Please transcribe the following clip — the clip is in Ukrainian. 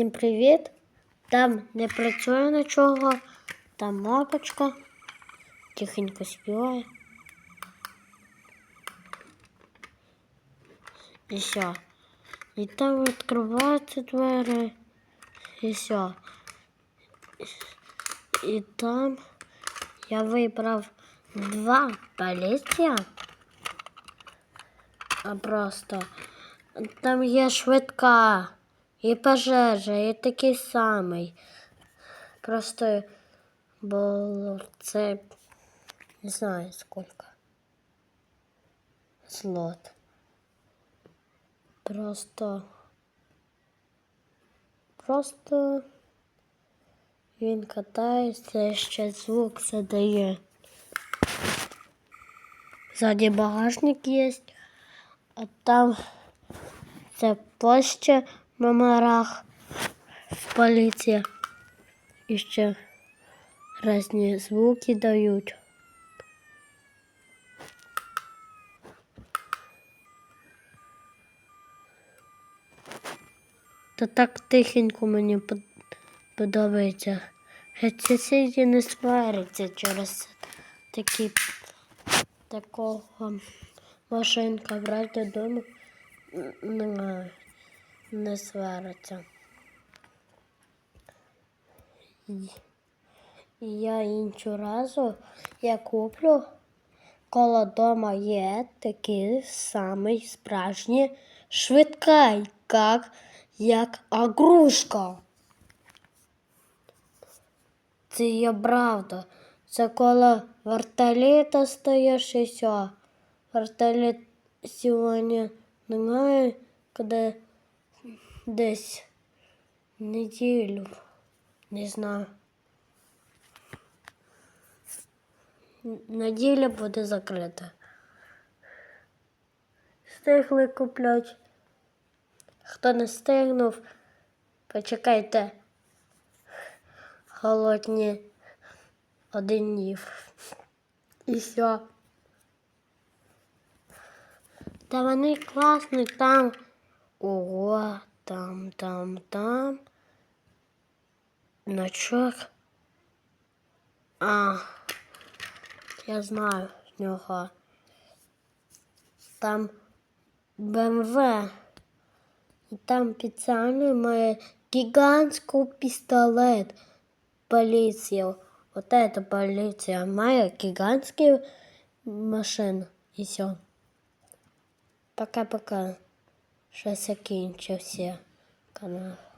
Всім привіт! Там не працює нічого, там лапочка тихенько співає. І все. І там відкриваються двері. І все. І там я вибрав два поліція. А просто там є швидка, і пожежа, і такий самий. Просто було це не знаю скільки. Злот. Просто. Просто він катається ще звук задає. Ззаді багажник є, а там це площа в поліції. І ще різні звуки дають. Та так тихенько мені подобається. Сусіді не сваряться через такі такого машинка брати додому не, свариться. Я іншого разу я куплю коло дома є такий самий справжній швидкий, як, як агрушка. Це є правда. Це коли вертоліта стоїш і все. Вертоліт сьогодні немає, коли десь неділю. Не знаю. Неділя буде закрита. Встигли купляти. Хто не встигнув, почекайте холодні один днів. І все. Та вони класні там. Ого, там, там, там. Значок. А, я знаю нього. Там БМВ. І там спеціально має гігантський пістолет. Поліція. Вот эта полиция має гігантські машини. І все. Пока-пока. Щось закінчився канал.